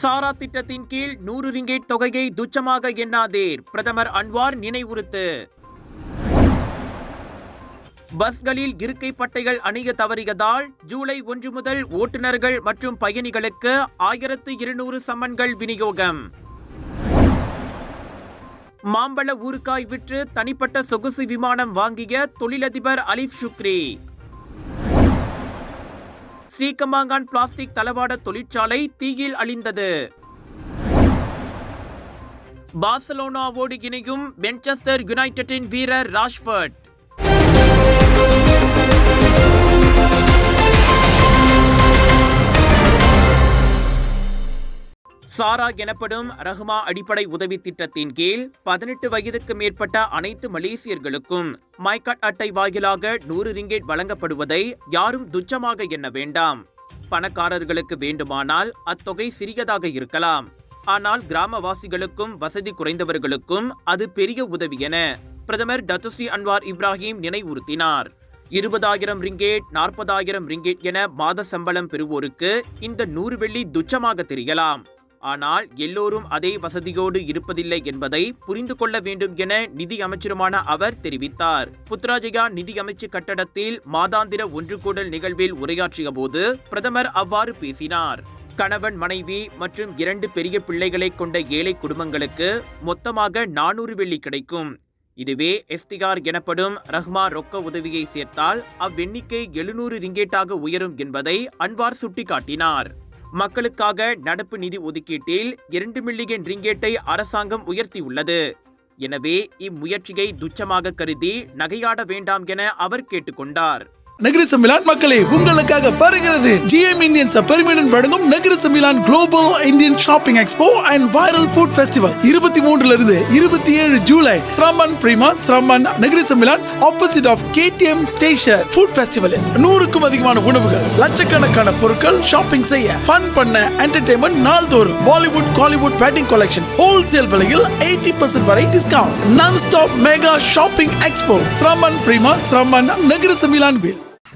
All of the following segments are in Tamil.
சாரா திட்டத்தின் கீழ் நூறு ரிங்கேட் தொகையை துச்சமாக எண்ணாதீர். பிரதமர் அன்வார் நினைவுறுத்து. பஸ்களில் இருக்கை பட்டைகள் அணிய தவறியதால் ஜூலை ஒன்று முதல் ஓட்டுநர்கள் மற்றும் பயணிகளுக்கு ஆயிரத்து இருநூறு சம்மன்கள் விநியோகம். மாம்பழ ஊறுகாய் விற்று தனிப்பட்ட சொகுசு விமானம் வாங்கிய தொழிலதிபர் அலிஃப் சுக்ரி. ஸ்ரீகமாங்கான் பிளாஸ்டிக் தளவாட தொழிற்சாலை தீயில் அழிந்தது. பார்சலோனாவோடு இணையும் மென்செஸ்டர் யுனைடெட்டின் வீரர் ராஷ்பர்ட் சாரா எனப்படும் ரஹ்மா அடிப்படை உதவி திட்டத்தின் கீழ் பதினெட்டு வயதுக்கு மேற்பட்ட அனைத்து மலேசியர்களுக்கும் மைகாட் அட்டை வாயிலாக நூறு ரிங்கேட் வழங்கப்படுவதை யாரும் துச்சமாக எண்ண வேண்டாம். பணக்காரர்களுக்கு வேண்டுமானால் அத்தொகை சிறியதாக இருக்கலாம். ஆனால் கிராமவாசிகளுக்கும் வசதி குறைந்தவர்களுக்கும் அது பெரிய உதவி என பிரதமர் டத்துஸ்ரீ அன்வார் இப்ராஹிம் நினைவுறுத்தினார். இருபதாயிரம் ரிங்கேட் நாற்பதாயிரம் ரிங்கேட் என மாத சம்பளம் பெறுவோருக்கு இந்த நூறு வெள்ளி துச்சமாக தெரியலாம். ஆனால் எல்லோரும் அதே வசதியோடு இருப்பதில்லை என்பதை புரிந்து கொள்ள வேண்டும் என நிதி அமைச்சருமான அவர் தெரிவித்தார். புத்ராஜயா நிதி அமைச்சு கட்டடத்தில் மாதாந்திர ஒன்று கூடல் நிகழ்வில் உரையாற்றிய போது பிரதமர் அவ்வாறு பேசினார். கணவன் மனைவி மற்றும் இரண்டு பெரிய பிள்ளைகளை கொண்ட ஏழை குடும்பங்களுக்கு மொத்தமாக நானூறு வெள்ளி கிடைக்கும். இதுவே எஃப்திகார் எனப்படும் ரஹ்மா ரொக்க உதவியை சேர்த்தால் அவ்வெண்ணிக்கை எழுநூறு ரிங்கேட்டாக உயரும் என்பதை அன்வார் சுட்டிக்காட்டினார். மக்களுக்காக நடப்பு நிதி ஒதுக்கீட்டில் இரண்டு மில்லியன் ரிங்கேட்டை அரசாங்கம் உயர்த்தியுள்ளது. எனவே இம்முயற்சியை துச்சமாக கருதி நகையாட வேண்டாம் என அவர் கேட்டுக்கொண்டார். நகர சமிலான் மக்களே உங்களுக்காக பருகிறது ஜிஎம் இந்தியன்ஸ் பெருமிடன் வழங்கும் நகர சமிலான் global Indian shopping expo and viral food festival இருபத்தி மூன்றுல இருந்து இருபத்தி ஏழு ஜூலை ஸ்ரமன் பிரிமா ஸ்ரமன் நகர சமிலான் opposite of KTM station food ஃபெஸ்டிவலில் நூறுக்கும் அதிகமான உணவுகள் லட்சக்கணக்கான பொருட்கள் ஷாப்பிங் செய்ய ஃபன் பண்ண என்டர்டைன்மெண்ட் நாள்தோறும் Bollywood Kollywood batting collection wholesale விலையில் எயிட்டி பர்சன்ட் வரை discount nonstop mega shopping expo ஸ்ரமன் பிரிமா ஸ்ரமன் நகர சமிலான் பில்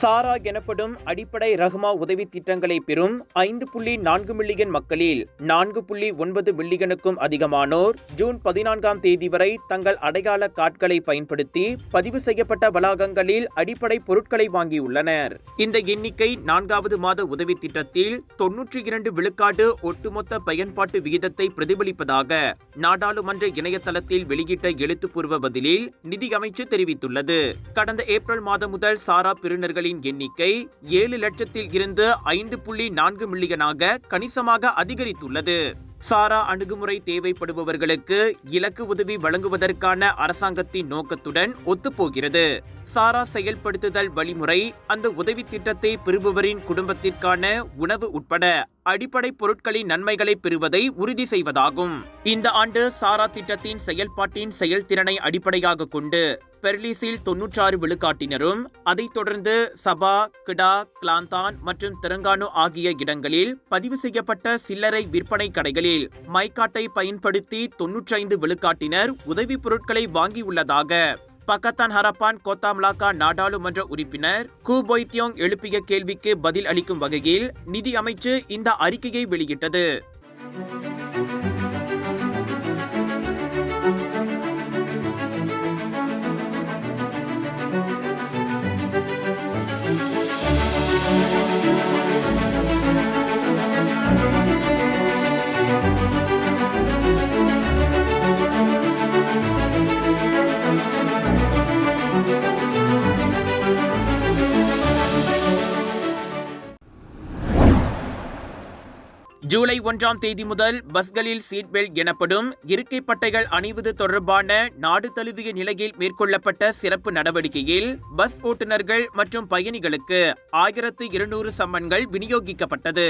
சாரா எனப்படும் அடிப்படை ரஹ்மா உதவி திட்டங்களை பெறும் ஐந்து புள்ளி நான்கு மில்லியன் மக்களில் நான்கு புள்ளி ஒன்பது மில்லியனுக்கும் அதிகமானோர் ஜூன் பதினான்காம் தேதி வரை தங்கள் அடையாள கார்டுகளை பயன்படுத்தி பதிவு செய்யப்பட்ட வளாகங்களில் அடிப்படை பொருட்களை வாங்கியுள்ளனர். இந்த எண்ணிக்கை நான்காவது மாத உதவி திட்டத்தில் தொன்னூற்றி இரண்டு விழுக்காடு ஒட்டுமொத்த பயன்பாட்டு விகிதத்தை பிரதிபலிப்பதாக நாடாளுமன்ற இணையதளத்தில் வெளியிட்ட எழுத்துப்பூர்வ பதிலில் நிதி அமைச்சு தெரிவித்துள்ளது. கடந்த ஏப்ரல் மாதம் முதல் சாரா பெறுநர்களின் எண்ணிக்கை ஏழு லட்சத்தில் இருந்து ஐந்து புள்ளி நான்கு மில்லியனாக கணிசமாக அதிகரித்துள்ளது. சாரா அணுகுமுறை தேவைப்படுபவர்களுக்கு இலக்கு உதவி வழங்குவதற்கான அரசாங்கத்தின் நோக்கத்துடன் ஒத்துப்போகிறது. சாரா செயல்படுத்துதல் வழிமுறை அந்த உதவி திட்டத்தை பெறுபவரின் குடும்பத்திற்கான உணவு உட்பட அடிப்படை பொருட்களின் நன்மைகளை பெறுவதை உறுதி செய்வதாகும். இந்த ஆண்டு சாரா திட்டத்தின் செயல்பாட்டின் செயல்திறனை அடிப்படையாக கொண்டு பெர்லிஸில் தொன்னூற்றாறு விழுக்காட்டினரும் அதைத் தொடர்ந்து சபா கிடா கிளாந்தான் மற்றும் தெலங்கானு ஆகிய இடங்களில் பதிவு செய்யப்பட்ட சில்லறை விற்பனை கடைகளில் மைக்காட்டை பயன்படுத்தி தொன்னூற்றைந்து விழுக்காட்டினர் உதவிப் பொருட்களை வாங்கியுள்ளதாக பக்கத்தான் ஹரப்பான் கோத்தாம்லாக்கா நாடாளுமன்ற உறுப்பினர் கு பொய்த்தியோங் எழுப்பிய கேள்விக்கு பதில் அளிக்கும் வகையில் நிதி அமைச்சு இந்த அறிக்கையை வெளியிட்டது. ஜூலை ஒன்றாம் தேதி முதல் பஸ்களில் சீட் பெல்ட் எனப்படும் இருக்கை பட்டைகள் அணிவது தொடர்பான நாடு தழுவிய நிலையில் மேற்கொள்ளப்பட்ட சிறப்பு நடவடிக்கையில் பஸ் ஓட்டுநர்கள் மற்றும் பயணிகளுக்கு ஆயிரத்து இருநூறு சம்மன்கள் விநியோகிக்கப்பட்டது.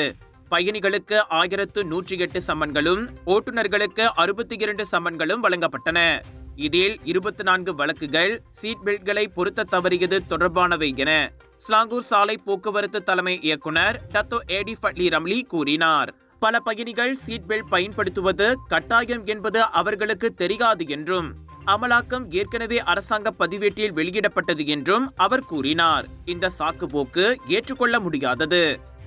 பயணிகளுக்கு ஆயிரத்து நூற்றி எட்டு சம்மன்களும் ஓட்டுநர்களுக்கு அறுபத்தி இரண்டு சம்மன்களும் வழங்கப்பட்டன. இதில் இருபத்தி நான்கு வழக்குகள் சீட் பெல்ட்களை பொருத்த தவறியது தொடர்பானவை என ஸ்லாங்கூர் சாலை போக்குவரத்து தலைமை இயக்குனர் டத்தோ ஏடி ஃபட்லி ரம்லி கூறினார். பல பயணிகள் சீட் பெல்ட் பயன்படுத்துவது கட்டாயம் என்பது அவர்களுக்கு தெரியாது என்றும் அமலாக்கம் ஏற்கனவே அரசாங்க பதிவேட்டில் வெளியிடப்பட்டது என்றும் அவர் கூறினார். இந்த சாக்குப்போக்கு ஏற்றுக்கொள்ள முடியாதது.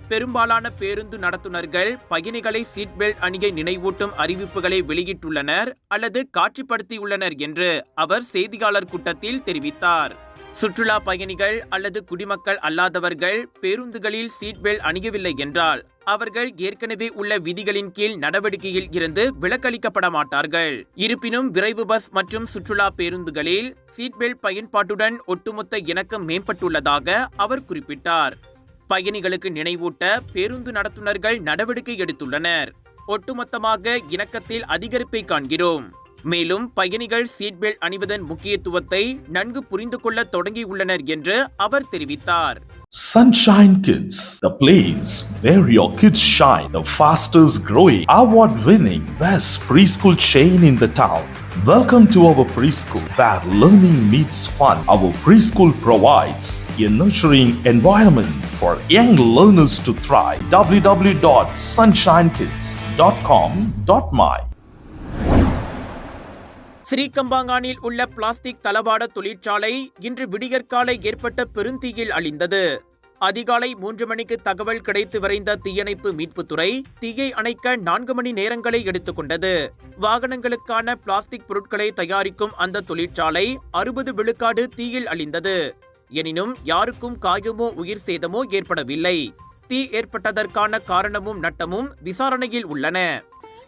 பெரும்பாலான பேருந்து நடத்துனர்கள் பயணிகளை சீட் பெல்ட் அணியை நினைவூட்டும் அறிவிப்புகளை வெளியிட்டுள்ளனர் அல்லது காட்சிப்படுத்தியுள்ளனர் என்று அவர் செய்தியாளர் கூட்டத்தில் தெரிவித்தார். சுற்றுலா பயணிகள் அல்லது குடிமக்கள் அல்லாதவர்கள் பேருந்துகளில் சீட் பெல்ட் அணியவில்லை என்றால் அவர்கள் ஏற்கனவே உள்ள விதிகளின் கீழ் நடவடிக்கையில் இருந்து விலக்களிக்கப்பட மாட்டார்கள் இருப்பினும் விரைவு பஸ் மற்றும் சுற்றுலா பேருந்துகளில் சீட் பெல்ட் பயன்பாட்டுடன் ஒட்டுமொத்த இணக்கம் மேம்பட்டுள்ளதாக அவர் குறிப்பிட்டார். பயணிகளுக்கு நினைவூட்ட பேருந்து நடத்துனர்கள் நடவடிக்கை எடுத்துள்ளனர். ஒட்டுமொத்தமாக இணக்கத்தில் அதிகரிப்பை காண்கிறோம். மேலும் பயணிகள் சீட் பெல்ட் அணிவதன் முக்கியத்துவத்தை நன்கு புரிந்து கொள்ள தொடங்கியுள்ளனர் என்று அவர் தெரிவித்தார் Sunshine Kids, the place where your kids shine, the fastest growing, award winning, best preschool chain in the town. Welcome to our preschool where learning meets fun. Our preschool provides a nurturing environment for young learners to thrive. www.sunshinekids.com.my ஸ்ரீகம்பாங்கானில் உள்ள பிளாஸ்டிக் தளவாட தொழிற்சாலை இன்று விடியற்காலை ஏற்பட்ட பெருந்தீயில் அழிந்தது. அதிகாலை மூன்று மணிக்கு தகவல் கிடைத்து விரைந்த தீயணைப்பு மீட்புத்துறை தீயை அணைக்க நான்கு மணி நேரங்களை எடுத்துக்கொண்டது வாகனங்களுக்கான பிளாஸ்டிக் பொருட்களை தயாரிக்கும் அந்த தொழிற்சாலை அறுபது விழுக்காடு தீயில் அழிந்தது. எனினும் யாருக்கும் காயமோ உயிர் சேதமோ ஏற்படவில்லை. தீ ஏற்பட்டதற்கான காரணமும் நட்டமும் விசாரணையில் உள்ளன.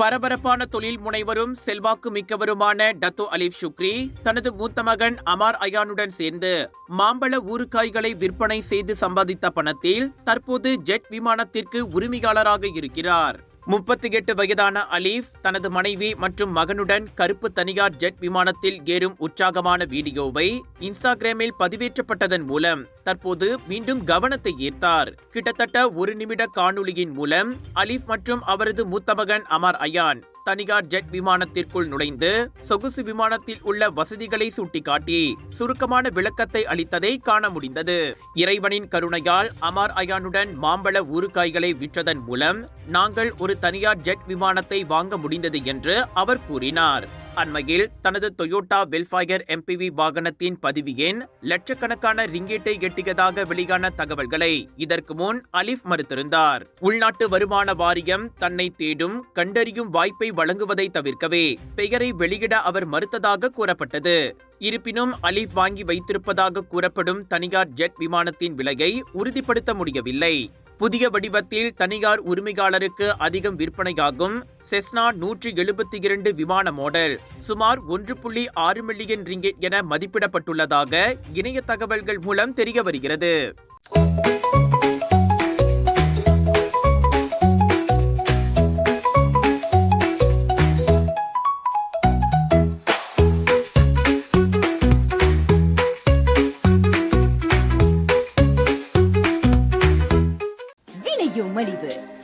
பரபரப்பான தொழில் முனைவரும் செல்வாக்கு மிக்கவருமான டத்தோ அலிப் ஷுக்ரி தனது மூத்த மகன் அமார் அயானுடன் சேர்ந்து மாம்பழ ஊறுகாய்களை விற்பனை செய்து சம்பாதித்த பணத்தில் தற்போது ஜெட் விமானத்திற்கு உரிமையாளராக இருக்கிறார். முப்பத்தி எட்டு வயதான அலீஃப் தனது மனைவி மற்றும் மகனுடன் கருப்பு தனியார் ஜெட் விமானத்தில் ஏறும் உற்சாகமான வீடியோவை இன்ஸ்டாகிராமில் பதிவேற்றப்பட்டதன் மூலம் தற்போது மீண்டும் கவனத்தை ஈர்த்தார். கிட்டத்தட்ட ஒரு நிமிட காணொளியின் மூலம் அலீஃப் மற்றும் அவரது மூத்த மகன் அமர் அயான் தனியார் ஜெட் விமானத்திற்குள் நுழைந்து சொகுசு விமானத்தில் உள்ள வசதிகளை சுட்டிக்காட்டி சுருக்கமான விளக்கத்தை அளித்ததை காண முடிந்தது. இறைவனின் கருணையால் அமார் அயானுடன் மாம்பழ ஊறுகாய்களை விற்றதன் மூலம் நாங்கள் ஒரு தனியார் ஜெட் விமானத்தை வாங்க முடிந்தது என்று அவர் கூறினார். அண்மையில் தனது டொயோட்டா வெல்ஃபயர் எம்பிவி வாகனத்தின் பதிவு எண் லட்சக்கணக்கான ரிங்கேட்டை எட்டியதாக வெளியான தகவல்களை இதற்கு முன் அலிஃப் மறுத்திருந்தார். உள்நாட்டு வருமான வாரியம் தன்னை தேடும் கண்டறியும் வாய்ப்பை வழங்குவதை தவிர்க்கவே பெயரை வெளியிட அவர் மறுத்ததாக கூறப்பட்டது. இருப்பினும் அலிஃப் வாங்கி வைத்திருப்பதாக கூறப்படும் தனியார் ஜெட் விமானத்தின் விலையை உறுதிப்படுத்த முடியவில்லை. புதிய வடிவத்தில் தனியார் உரிமையாளருக்கு அதிகம் விற்பனையாகும் செஸ்னா நூற்றி எழுபத்தி இரண்டு விமான மாடல். சுமார் ஒன்று புள்ளி ஆறு மில்லியன் ரிங்கெட் என மதிப்பிடப்பட்டுள்ளதாக இணைய தகவல்கள் மூலம் தெரிய வருகிறது.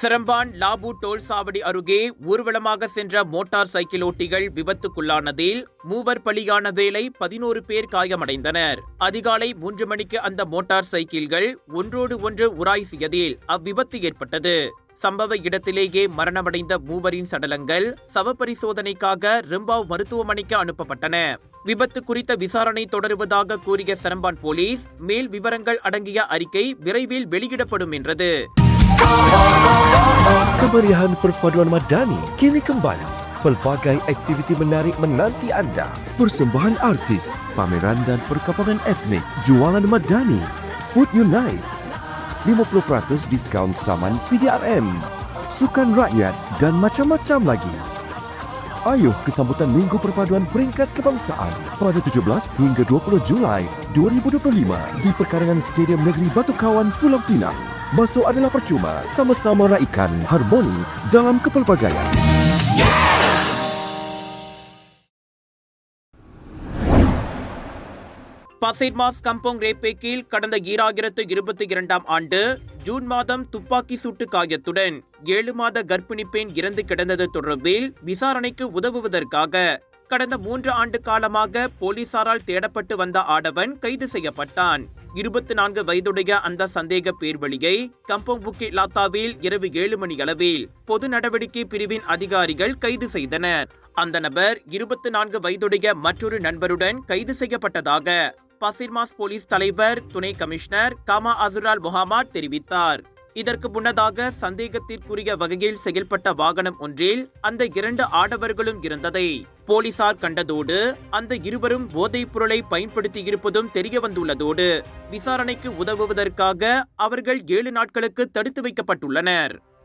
சிரம்பான் லாபு டோல் சாவடி அருகே ஊர்வலமாக சென்ற மோட்டார் சைக்கிள் ஓட்டிகள் விபத்துக்குள்ளானதில் மூவர் பலியான வேளை பதினோரு பேர் காயமடைந்தனர். அதிகாலை மூன்று மணிக்கு அந்த மோட்டார் சைக்கிள்கள் ஒன்றோடு ஒன்று உராய்சியதில் அவ்விபத்து ஏற்பட்டது. சம்பவ இடத்திலேயே மரணமடைந்த மூவரின் சடலங்கள் சவப்பரிசோதனைக்காக ரிம்பாவ் மருத்துவமனைக்கு அனுப்பப்பட்டன. விபத்து குறித்த விசாரணை தொடருவதாக கூறிய சரம்பான் போலீஸ் மேல் விவரங்கள் அடங்கிய அறிக்கை விரைவில் வெளியிடப்படும் என்றது. Kemeriahan perpaduan Madani kini kembali. Pelbagai aktiviti menarik menanti anda. Persembahan artis, pameran dan perkampungan etnik, jualan Madani, Food Unite, 50% diskaun saman PDRM, sukan rakyat dan macam-macam lagi. Ayuh ke sambutan Minggu Perpaduan Peringkat Kebangsaan pada 17 hingga 20 Julai 2025 di perkarangan Stadium Negeri Batu Kawan, Pulau Pinang. Masuk adalah percuma, sama-sama raikan harmoni dalam kepelbagaian. பசைட்மாஸ் Kampung ரேப்பேக்கில் கடந்த ஈராயிரத்து இருபத்தி இரண்டாம் ஆண்டு ஜூன் மாதம் துப்பாக்கி சூட்டு காயத்துடன் ஏழு மாத கர்ப்பிணி பெண் இறந்து கிடந்தது தொடர்பில் விசாரணைக்கு உதவுவதற்காக கடந்த மூன்று ஆண்டு காலமாக போலீசாரால் தேடப்பட்டு வந்த ஆடவன் கைது செய்யப்பட்டான் இருபத்தி நான்கு வயதுடைய அந்த சந்தேக பேர்வழியை கம்போங் புக்கி லாத்தாவில் இரவு ஏழு மணி அளவில் பொது நடவடிக்கை பிரிவின் அதிகாரிகள் கைது செய்தனர். அந்த நபர் இருபத்தி நான்கு வயதுடைய மற்றொரு நண்பருடன் கைது செய்யப்பட்டதாக பசிர்மாஸ் போலீஸ் தலைவர் துணை கமிஷனர் காமா அசுரால் முகாமாட் தெரிவித்தார். இதற்கு முன்னதாக சந்தேகத்திற்குரிய வகையில் செயல்பட்ட வாகனம் ஒன்றில் அந்த இரண்டு ஆடவர்களும் இருந்ததை போலீசார் கண்டதோடு அந்த இருவரும் போதைப் பொருளை பயன்படுத்தியிருப்பதும் தெரிய வந்துள்ளதோடு விசாரணைக்கு உதவுவதற்காக அவர்கள் ஏழு நாட்களுக்கு தடுத்து வைக்கப்பட்டுள்ளனர்.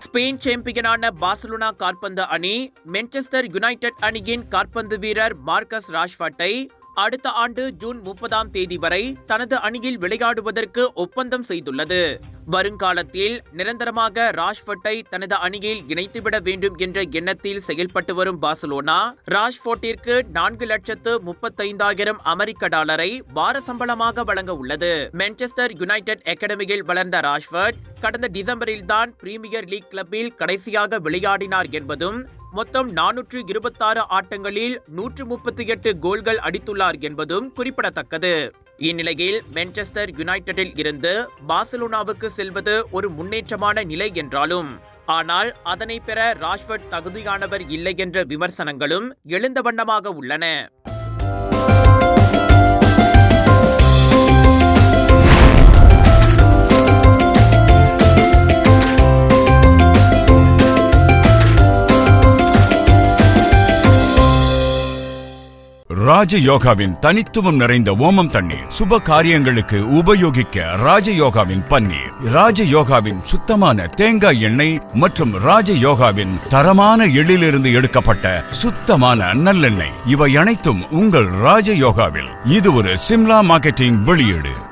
ஸ்பெயின் சாம்பியனான பார்சலோனா கால்பந்து அணி மென்செஸ்டர் யுனைடெட் அணியின் கால்பந்து வீரர் மார்க்கஸ் ராஷ்வர்ட்டை அடுத்த ஆண்டு ஜூன் முப்பதாம் தேதி வரை தனது அணியில் விளையாடுவதற்கு ஒப்பந்தம் செய்துள்ளது. வருங்காலத்தில் நிரந்தரமாக ராஷ்போர்ட்டை தனது அணியில் இணைத்துவிட வேண்டும் என்ற எண்ணத்தில் செயல்பட்டு வரும் பார்சலோனா ராஷ்போர்ட்டிற்கு நான்கு லட்சத்து முப்பத்தைந்தாயிரம் அமெரிக்க டாலரை வார சம்பளமாக வழங்க உள்ளது. மான்செஸ்டர் யுனைடெட் அகாடமியில் வளர்ந்த ராஷ்வர்ட் கடந்த டிசம்பரில் தான் பிரீமியர் லீக் கிளப்பில் கடைசியாக விளையாடினார் என்பதும் மொத்தம் நானூற்று இருபத்தாறு ஆட்டங்களில் நூற்று முப்பத்தி எட்டு கோல்கள் அடித்துள்ளார் என்பதும் குறிப்பிடத்தக்கது. இந்நிலையில் மான்செஸ்டர் யுனைடெடில் இருந்து பார்சலோனாவுக்கு செல்வது ஒரு முன்னேற்றமான நிலை என்றாலும் ஆனால் அதனை பெற ராஷ்வர்ட் தகுதியானவர் இல்லை என்ற விமர்சனங்களும் எழுந்த வண்ணமாக உள்ளன. ராஜ யோகாவின் தனித்துவம் நிறைந்த ஓமம் தண்ணீர். சுப காரியங்களுக்கு உபயோகிக்க ராஜ யோகாவின் பன்னீர். ராஜ யோகாவின் சுத்தமான தேங்காய் எண்ணெய் மற்றும் ராஜ யோகாவின் தரமான எள்ளிலிருந்து எடுக்கப்பட்ட சுத்தமான நல்லெண்ணெய். இவை அனைத்தும் உங்கள் ராஜ யோகாவில். இது ஒரு சிம்லா மார்க்கெட்டிங் வெளியீடு.